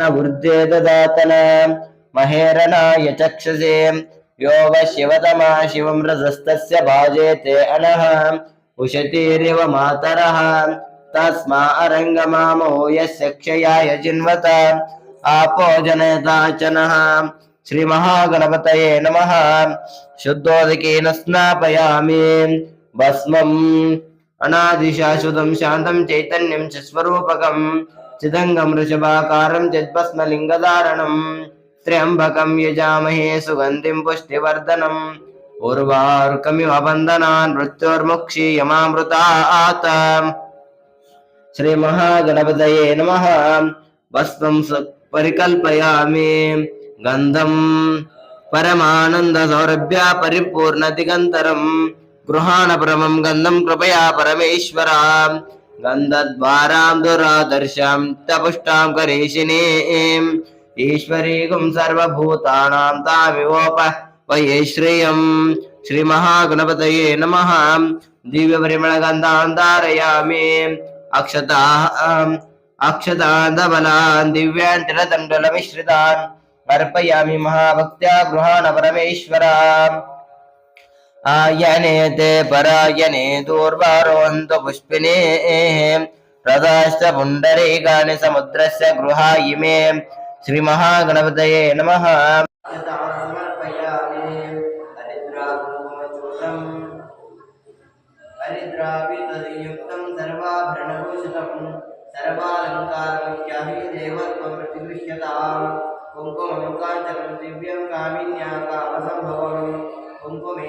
न ऊर्जे ददातन महेरणाय चक्षसे यो वः शिवतमा शिवं रजस्तस्य भाजे ते अनः उशतीरिव मातरः तस्मा अरङ्गमामो यस्य क्षयाय जिन्वत आपो जनयता च नः श्रीमहागणपतये नमः शुद्धोदकेन स्नापयामि भस्मम् अनादिशाश्वतं शान्तं चैतन्यं च स्वरूपकं चिदङ्गं वृषभाकारं चिद्भस्मलिङ्गधारणं त्र्यम्बकं यजामहे सुगन्धिं पुष्टिवर्धनम् उर्वारुकमिव बन्धनान् मृत्योर्मुक्षीयमामृतात् श्रीमहागणपतये नमः भस्मं स- परिकल्पयामि गन्धं परमानन्दसौरभ्य परिपूर्णदिगन्तरं गृहाणपरमं गन्धं कृपया परमेश्वरा गन्धद्वारां दुरादर्शां तपुष्टां करीशिनीम् ईश्वरीगुं सर्वभूतानां तामिवोप वये श्रियम् श्रीमहागणपतये नमः। दिव्यपरिमळगन्धान् धारयामि। अक्षताः अक्षतान् धबलान् दिव्यान् तिलतण्डुलमिश्रितान्। अर्पयामि महाभक्त्या गृहाण परमेश्वरा आयनेते परायणे दूर्वारोहन्तु पुष्पिने रथाश्च पुण्डरीकानि समुद्रस्य गृहायिमे श्रीमहागणपतये नमः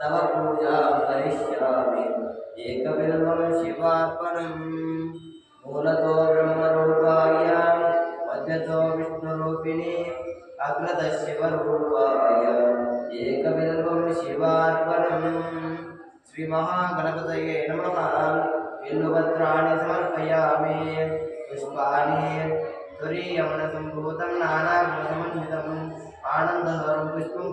तव पूजां करिष्यामि एकबिल्वं शिवार्पणम् मूलतो ब्रह्मरूपाय मध्यतो विष्णुरूपिणे अग्रतः शिवरूपाय एकबिल्वं शिवार्पणम् श्रीमहागणपतये नमः बिल्वपत्राणि समर्पयामि पुष्पाणि तुरीयमनसम्भूतं नानागुणसमन्वितम् आनन्दहरं पुष्पं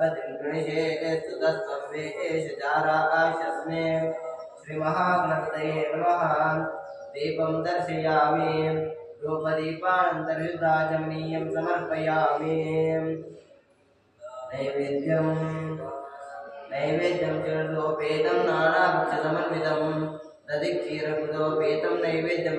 धूपमाग्रापयामि देवम् श्रीमहागणपतये नमः। दीपं दर्शयामि। रूपदीपानन्तर्युदाचमनीयं समर्पयामि। नैवेद्यं नैवेद्यं चिरसोपेतं नानाभक्षसमन्वितं दधिक्षीरकृतोपेतं नैवेद्यं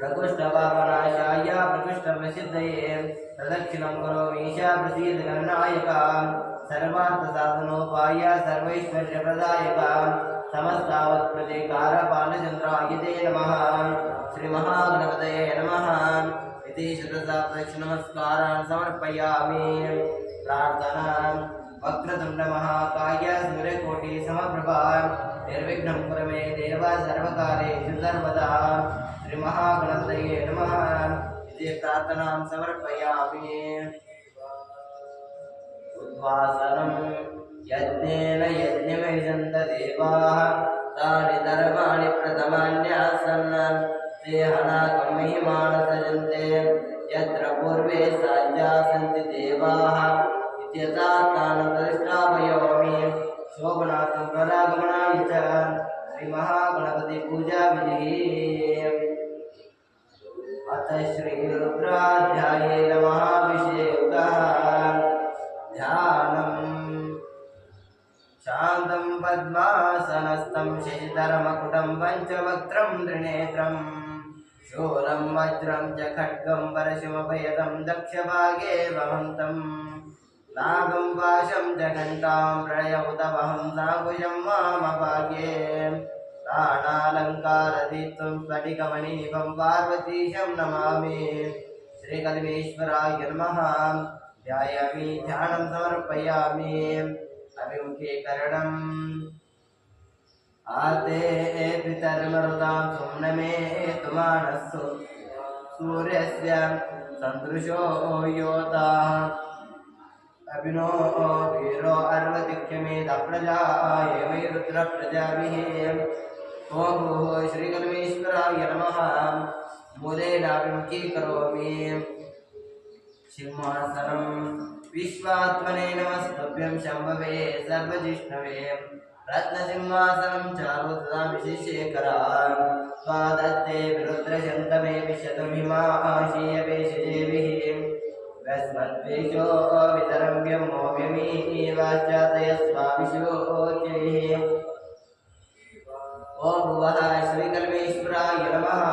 प्रकृष्टपापनाशाय प्रकृष्टप्रसिद्धये प्रदक्षिणं करोमि ईशा प्रसीदगणनायका सर्वार्थसाधनोपाय सर्वैश्वर्यप्रदायका समस्तावत्प्रतिकारपालचन्द्राय ते नमः। श्रीमहागणपतये नमः। इति प्रार्थना वक्रतुण्डमहाकाय सूर्यकोटिसमप्रभा निर्विघ्नं कुरमे देव सर्वकारेषु सर्वदा श्रीमहागणपतये नमः इति प्रार्थनां समर्पयामि उद्वासनं यज्ञेन यज्ञमयजन्त देवाः तानि धर्माणि प्रथमान्यासन् ते हनाकमहिमानसजन्ते यत्र पूर्वे साध्या सन्ति देवाः इत्यथा तान् प्रतिष्ठापयामि शोभनाथं प्ररागमनाय च श्रीमहागणपतिपूजाविधिः अथ श्रीरुद्राध्याये नमःभिषेकः ध्यानम्। शान्तं पद्मासनस्थं शशिधरमकुटं पञ्चवक्त्रं त्रिनेत्रम्। नागं पाशं च घण्टां प्रलयमुतवहं साकुशं वामभागे प्राणालङ्कारदीप्तं स्फटिकमणिनिभं पार्वतीशं नमामि। श्रीकल्मेश्वराय नमः। ध्यायामि ध्यानं समर्पयामि। अभिमुखीकरणम् आते पितर्मरुतां सुम्नमे तुमानस्सु सूर्यस्य सन्दृशो योताः अभिनो वीरो अर्वतिक्षमेदप्रजा एवै रुद्रप्रजाभिः ॐ भूः श्रीकल्मेश्वराय नमः। मूलेनाभिमुखीकरोमि सिंहासनं विश्वात्मने नमस्तभ्यं शम्भवे सर्वजिष्णवे। रत्नसिंहासनं चारुतदा विशेषेकरा स्वादत्ते विरुद्रशन्तमे विशतमिमाशीयवेशजेभिः वस्मद्वेषो वितरम्यमोव्यमीवाश्चातयस्वाभिषोचैः ॐ भुवः श्रीकल्मेश्वराय नमः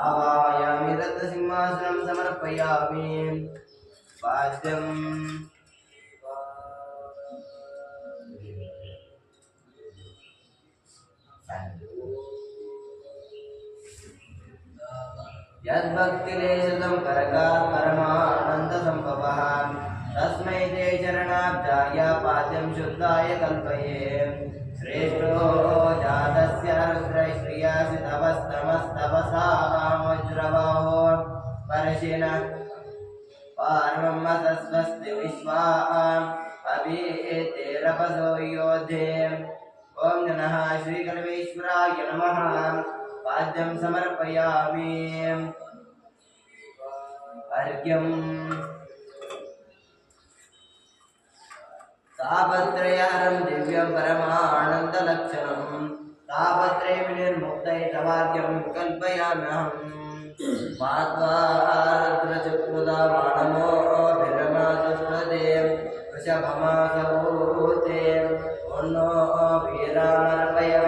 आवाहयामि रत्नसिंहासनं समर्पयामि वाद्यम् यद्भक्तिलेशतं करकात् परमानन्दसम्भवः तस्मै ते चरणाब्जाय पाद्यं शुद्धाय कल्पये। श्रेष्ठो जातस्य रुद्रश्रियासि तपस्तमस्तपसा वज्रबाहो परशिन पार्वमसस्वस्ति विश्वा। अभितेरपसो योधे ॐ नमः श्रीकल्मेश्वराय नमः। पाद्यं समर्पयामि। अर्घ्यम् तापत्रयारं दिव्यं परमानन्दलक्षणं तापत्रे विनिर्मुक्तै तवार्घ्यं कल्पयाम्यहम् मात्वा रुद्रचक्रुदा मानमो वृषभमासभूते उन्नो वीरानर्पयवेशजेतिरभिषक्तमं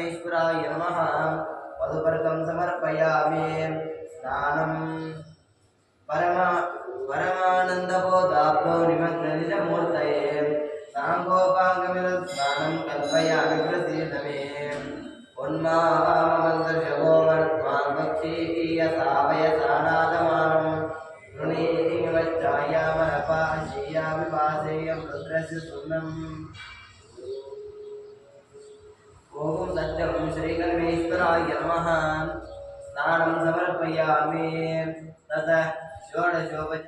श्रीकल्मेश्वराय नमः मधुपर्कं समर्पयामि स्नानं परमा परमानन्दबोधाब्दो निमग्ननिजमूर्तये साङ्गोपाङ्गमिदं स्नानं कल्पयामि प्रसीद मे उन्मामन्दर्शवो मर्त्वां भक्षीयसावयसानादमानं वृणीवच्चायामरपाशीयामि पासेयं रुद्रस्य सुन्नम् ॐ सत्यं श्रीकल्मेश्वराय नमः स्नानं समर्प समर्पयामि ततः षोडशोपचार